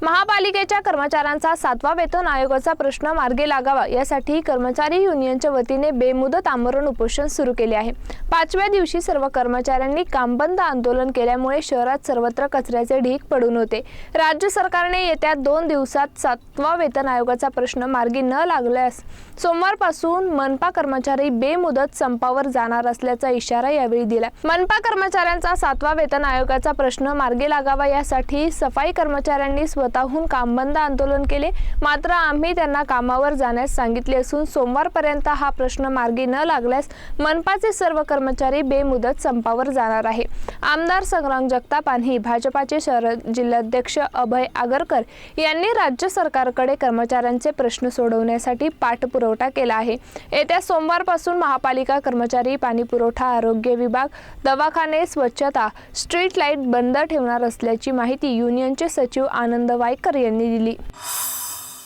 महापालिकेच्या कर्मचाऱ्यांचा सातवा वेतन आयोगाचा प्रश्न मार्गे लागावा यासाठी कर्मचारी युनियनच्या वतीने बेमुदत आमरण उपोषण सुरू केले आहे. पाचव्या दिवशी सर्व कर्मचाऱ्यांनी कामबंद आंदोलन केल्यामुळे शहरात सर्वत्र कचऱ्याचे ढीक पडून होते. राज्य सरकारने येत्या दोन दिवसात सातवा वेतन आयोगाचा प्रश्न मार्गी न लागल्यास सोमवारपासून मनपा कर्मचारी बेमुदत संपावर जाणार असल्याचा इशारा यावेळी दिला. मनपा कर्मचाऱ्यांचा सातवा वेतन आयोगाचा प्रश्न मार्गी लागावा यासाठी सफाई कर्मचाऱ्यांनी स्वतःहून कामबंद आंदोलन केले. मात्र आम्ही त्यांना कामावर जाण्यास सांगितले असून सोमवारपर्यंत हा प्रश्न मार्गी न लागल्यास मनपाचे सर्व कर्मचारी बेमुदत संपावर जाणार आहे. आमदार संग्राम जगताप आणि भाजपाचे शहर जिल्हाध्यक्ष अभय आगरकर यांनी राज्य सरकारकडे कर्मचाऱ्यांचे प्रश्न सोडवण्यासाठी पाठपुरवठा केला आहे. येत्या सोमवारपासून महापालिका कर्मचारी पाणीपुरवठा आरोग्य विभाग दवाखाने स्वच्छता स्ट्रीट लाइट बंद ठेवणार असल्याची माहिती युनियनचे सचिव आनंद वायकर यांनी दिली.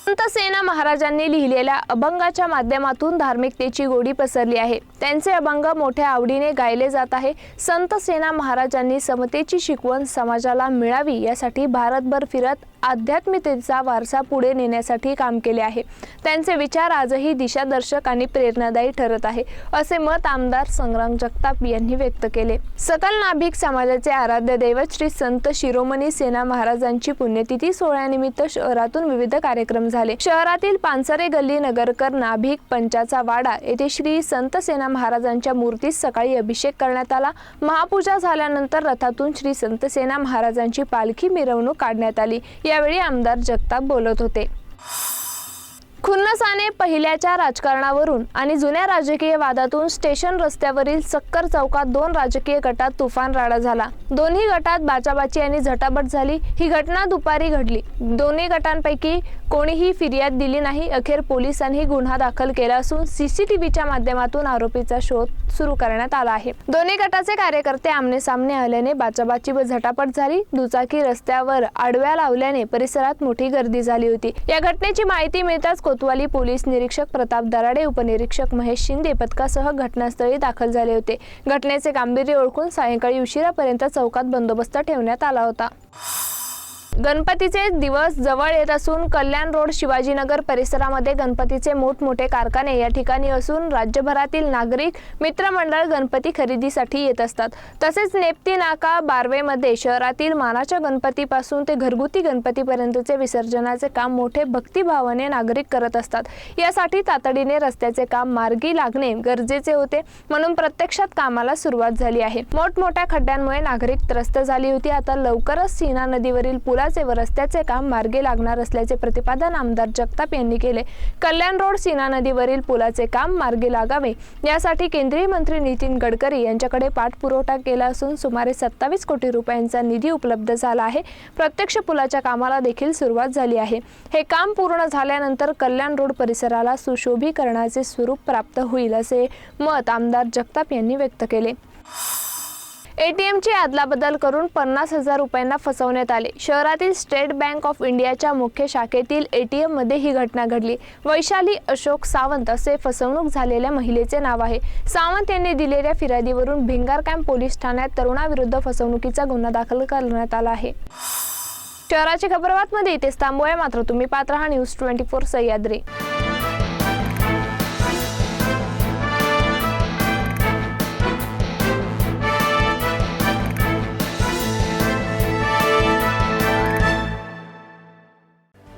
संत सेना महाराजांनी लिहिलेल्या अभंगाच्या माध्यमातून धार्मिकतेची गोडी पसरली आहे. त्यांचे अभंग मोठ्या आवडीने गायले जात आहे. संत सेना महाराजांनी समतेची शिकवण समाजाला मिळावी यासाठी भारतभर फिरत आध्यात्मिकतेचा वारसा पुढे नेण्यासाठी काम केले आहे. त्यांचे विचार आजही दिशादर्शक आणि प्रेरणादायी ठरत आहे असे मत आमदार संग्राम जगताप यांनी व्यक्त केले. सकल नाभिक समाजाचे आराध्य दैवत श्री संत शिरोमणी सेना महाराजांची पुण्यतिथी सोहळ्यानिमित्त शहरातून विविध कार्यक्रम झाले. शहरातील पानसरे गल्ली नगरकर नाभिक पंचाचा वाडा येथे श्री संत सेना महाराजांच्या मूर्तीस सकाळी अभिषेक करण्यात आला. महापूजा झाल्यानंतर रथातून श्री संत सेना महाराजांची पालखी मिरवणूक काढण्यात आली. यावेळी आमदार जगताप बोलत होते. खुन्नसाने पहिल्याच्या राजकारणावरून आणि जुन्या राजकीय वादातून स्टेशन रस्त्यावरील सक्कर चौकात दोन राजकीय गटात तुफान राडा झाला. दोन्ही गटात बाचाबाची आणि झटापट झाली. ही घटना दुपारी घडली. दोन्ही गटांपैकी कोणीही फिर्याद दिली नाही. अखेर पोलिसांनी गुन्हा दाखल केला असून सीसीटीव्हीच्या माध्यमातून आरोपीचा शोध सुरू करण्यात आला आहे. दोन्ही गटाचे कार्यकर्ते आमने सामने आल्याने बाचाबाची व झटापट झाली. दुचाकी रस्त्यावर आडव्या लावल्याने परिसरात मोठी गर्दी झाली होती. या घटनेची माहिती मिळताच कोतवाली पोलीस निरीक्षक प्रताप दराडे उपनिरीक्षक महेश शिंदे पथकासह घटनास्थळी दाखल झाले होते. घटनेचे गांभीर्य ओळखून सायंकाळी उशिरापर्यंत चौकात बंदोबस्त ठेवण्यात आला होता. गणपतीचे दिवस जवळ येत असून कल्याण रोड शिवाजीनगर परिसरामध्ये गणपतीचे मोठमोठे कारखाने या ठिकाणी असून राज्यभरातील नागरिक मित्रमंडळ गणपती खरेदीसाठी येत असतात. तसेच नेप्ती नाका बारवेमध्ये शहरातील मानाच्या गणपतीपासून ते घरगुती गणपतीपर्यंतचे विसर्जनाचे काम मोठे भक्तिभावाने नागरिक करत असतात. यासाठी तातडीने रस्त्याचे काम मार्गी लागणे गरजेचे होते म्हणून प्रत्यक्षात कामाला सुरुवात झाली आहे. मोठमोठ्या खड्ड्यांमुळे नागरिक त्रस्त झाली होती. आता लवकरच सीना नदीवरील पुला पुलाचे व रस्त्याचे काम मार्गे लागणार असल्याचे प्रतिपादन आमदार जगताप यांनी केले. कल्याण रोड सीना नदीवरील पुलाचे काम मार्गे लागावे यासाठी केंद्रीय मंत्री नितीन गडकरी यांच्याकडे पाठपुरवठा केला असून सुमारे सत्तावीस कोटी रुपयांचा निधी उपलब्ध झाला आहे. प्रत्यक्ष पुलाच्या कामाला देखील सुरुवात झाली आहे. हे काम पूर्ण झाल्यानंतर कल्याण रोड परिसराला सुशोभीकरणाचे स्वरूप प्राप्त होईल असे मत आमदार जगताप यांनी व्यक्त केले. एटीएमची अदलाबदल करून पन्नास हजार रुपयांना फसवण्यात आले. शहरातील स्टेट बँक ऑफ इंडियाच्या मुख्य शाखेतील एटीएममध्ये ही घटना घडली. वैशाली अशोक सावंत असे फसवणूक झालेल्या महिलेचे नाव आहे. सावंत यांनी दिलेल्या फिर्यादीवरून भिंगार कॅम्प पोलीस ठाण्यात तरुणाविरुद्ध फसवणुकीचा गुन्हा दाखल करण्यात आला आहे. शहराची खबरबातमध्ये इथेच थांबूया. मात्र तुम्ही पात्र हा न्यूज ट्वेंटी फोर सह्याद्री.